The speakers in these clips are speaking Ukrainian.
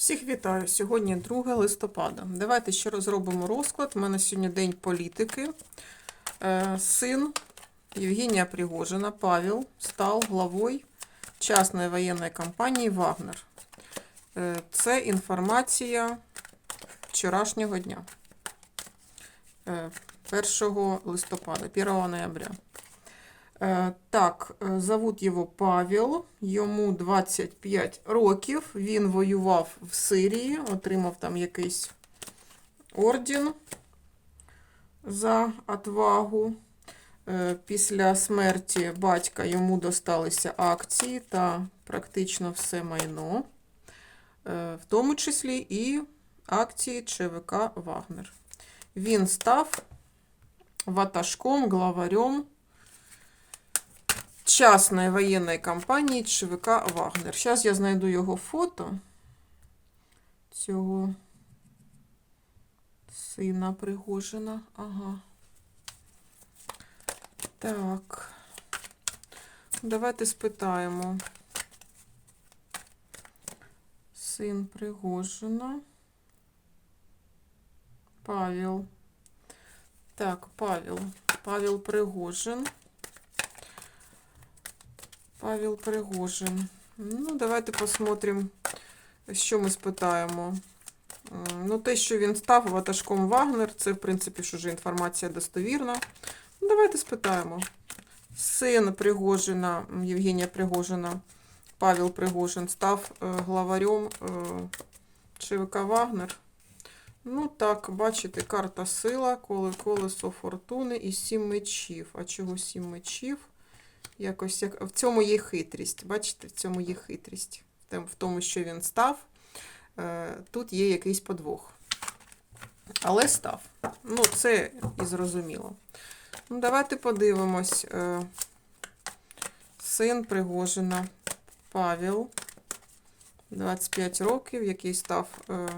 Всіх вітаю! Сьогодні 2 листопада. Давайте ще розробимо розклад. У мене сьогодні день політики. Е, Син Євгенія Пригожина, Павел, став главою частної воєнної компанії Вагнер. Е, Це інформація вчорашнього дня. Е, 1 листопада, 1 ноября. Е, Так, е, зовут його Павел, йому 25 років. Він воював в Сирії, отримав там якийсь орден за отвагу. Е, Після смерті батька йому досталися акції та практично все майно, в тому числі і акції ЧВК Вагнер. Він став ватажком, главарем частной военной компанії ЧВК Вагнер. Зараз я знайду його фото цього сина Пригожина. Ага. Так. Давайте спитаємо. Син Пригожина. Павел. Так, Павел. Павел Пригожин. Павел Пригожин. Ну, давайте посмотрим, що ми спитаємо. Ну, те, що він став ватажком Вагнер, це, в принципі, ж уже інформація достовірна. Ну, давайте спитаємо. Син Пригожина, Євгенія Пригожина, Павел Пригожин, став е, главарем е, ЧВК Вагнер. Ну, так, бачите, карта сила, коле колесо фортуни і сім мечів. А чого сім мечів? Якось як в цьому є хитрість. Бачите, в цьому є хитрість. В тому, що він став, е, тут є якийсь подвох. Але став. Ну, це і зрозуміло. Ну, давайте подивимось. Е, Син Пригожина Павел, 25 років, який став е,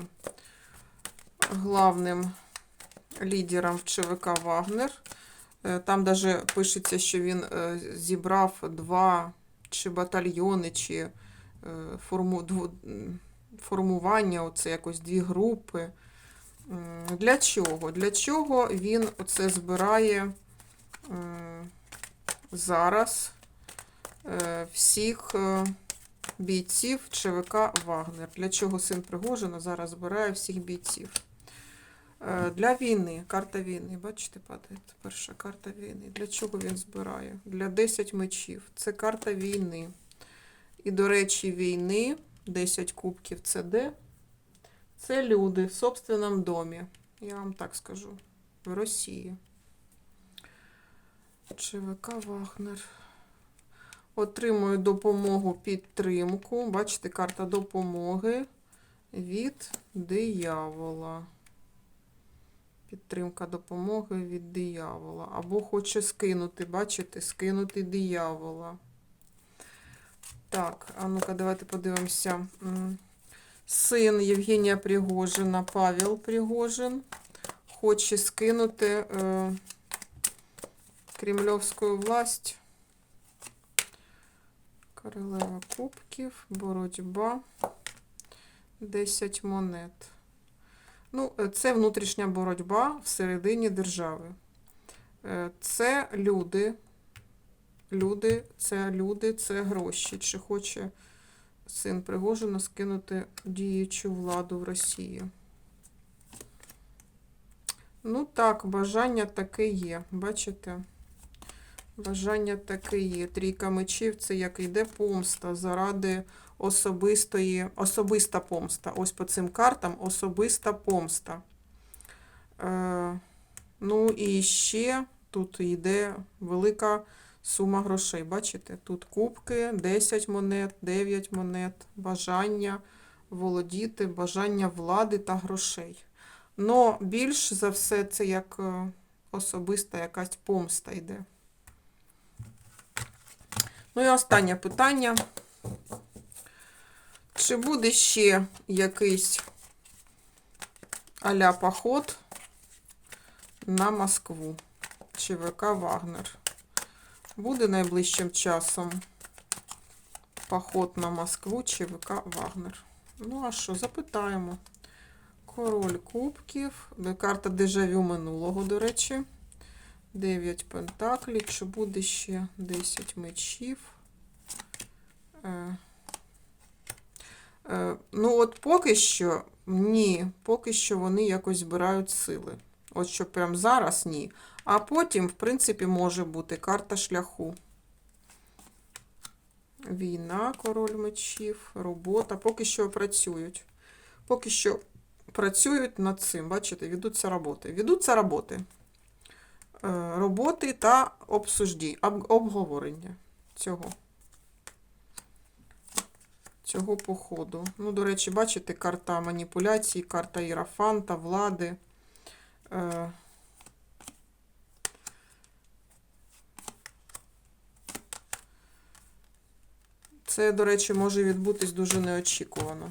главним лідером в ЧВК Вагнер. Е, Там даже пишеться, що він е, зібрав два чи батальйони, чи е, форму, формування, оце якось дві групи. Для чого? Для чого він оце збирає зараз всіх бійців ЧВК Вагнер? Для чого син Пригожина зараз збирає всіх бійців? Е, Для війни, карта війни, бачите, падає перша карта війни. Для чого він збирає? Для 10 мечів. Це карта війни. І, до речі, війни, 10 кубків це де? Це люди в собственному домі. Я вам так скажу. В Росії. ЧВК Вагнер. Отримую допомогу, підтримку. Бачите, карта допомоги від диявола. Підтримка допомоги від диявола. Або хоче скинути, бачите, скинути диявола. Так, а ну-ка, давайте подивимося. Син Євгенія Пригожина, Павел Пригожин, хоче скинути е, кремльовську власть. Королева кубків, боротьба, 10 монет. Ну, е, це внутрішня боротьба всередині держави. Е, Це люди. Люди, це люди, це гроші. Чи хоче син Пригожина скинути діючу владу в Росії? Ну так, бажання таке є. Бачите? Бажання таке є. Трійка мечів це як йде помста заради особистої, особиста помста. Ось по цим картам особиста помста. Е, ну і ще тут йде велика сума грошей. Бачите? Тут кубки, 10 монет, 9 монет, бажання володіти, бажання влади та грошей. Но більш за все це як е, особиста якась помста йде. Ну і останнє питання. Чи буде ще якийсь аля поход на Москву? ЧВК Вагнер. Буде найближчим часом поход на Москву ЧВК Вагнер. Ну, а що, запитаємо. Король кубків. Карта дежавю минулого, до речі. 9 пентаклів. Чи буде ще 10 мечів? Е, е, ну, от поки що ні. Поки що вони якось збирають сили. От що прям зараз ні. А потім, в принципі, може бути карта шляху. Війна, король мечів, робота. Поки що працюють. Поки що працюють над цим. Бачите, ведуться роботи. Ведуться роботи. Е, Роботи та обсужді, обговорення цього. Цього походу. Ну, до речі, бачите, карта маніпуляцій, карта ірафанта, влади. Е, Це, до речі, може відбутись дуже неочікувано.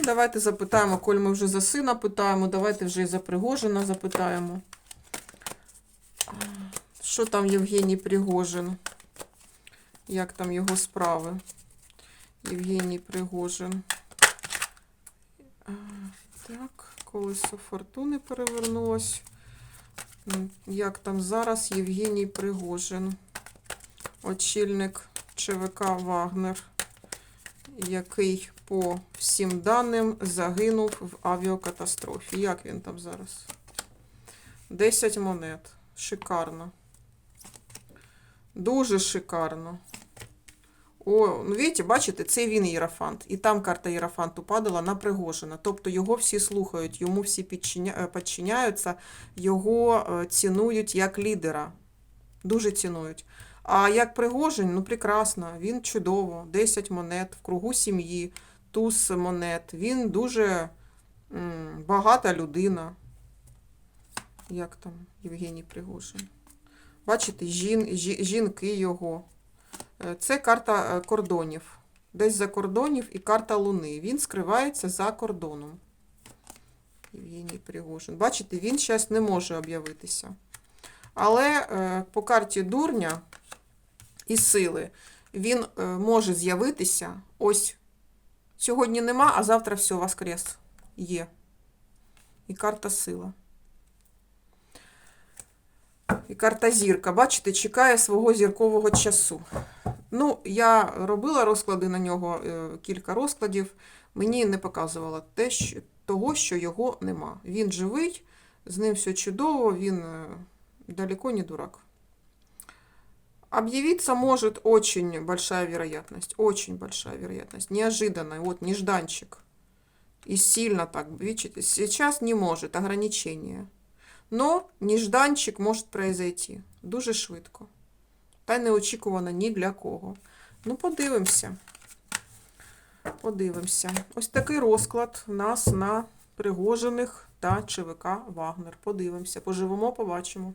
Ну, давайте запитаємо, коль ми вже за сина питаємо, давайте вже і за Пригожина запитаємо. Що там Євгеній Пригожин? Як там його справи? Євгеній Пригожин. Так, колесо фортуни перевернулось. Як там зараз Євгеній Пригожин? очільник ЧВК Вагнер, який по всім даним загинув в авіакатастрофі. Як він там зараз? 10 монет. Шикарно. Дуже шикарно. О, ну видите, бачите, це він Єрафант. І там карта Єрафанту падала на Пригожина. Тобто його всі слухають, йому всі е, підчиняються, його е, цінують як лідера. Дуже цінують. А як Пригожин, ну прекрасно, він чудово, 10 монет в кругу сім'ї, туз монет. Він дуже м, багата людина. Як там Євгеній Пригожин? Бачите, жін, жі- жінки його. Е, Це карта е, кордонів. Десь за кордонів і карта Луни. Він скривається за кордоном. Євгеній Пригожин. Бачите, він зараз не може об'явитися. Але е, по карті дурня і сили він е, може з'явитися. Ось сьогодні нема, а завтра все, воскрес є. І карта сила. І карта зірка. Бачите, чекає свого зіркового часу. Ну, я робила розклади на нього, е, кілька розкладів. Мені не показувало те, що, того, що його нема. Він живий, з ним все чудово, він е, далеко не дурак. Объявиться может очень большая вероятность. Очень большая вероятность. Неожиданно. Вот нежданчик. И сильно так. Видите, сейчас не может. Ограничение. Но нежданчик может произойти. Дуже швидко. Та неочікувано ні для кого. Ну, подивимося. Подивимося. Ось такий розклад у нас на Пригожених та ЧВК Вагнер. Подивимося. Поживемо, побачимо.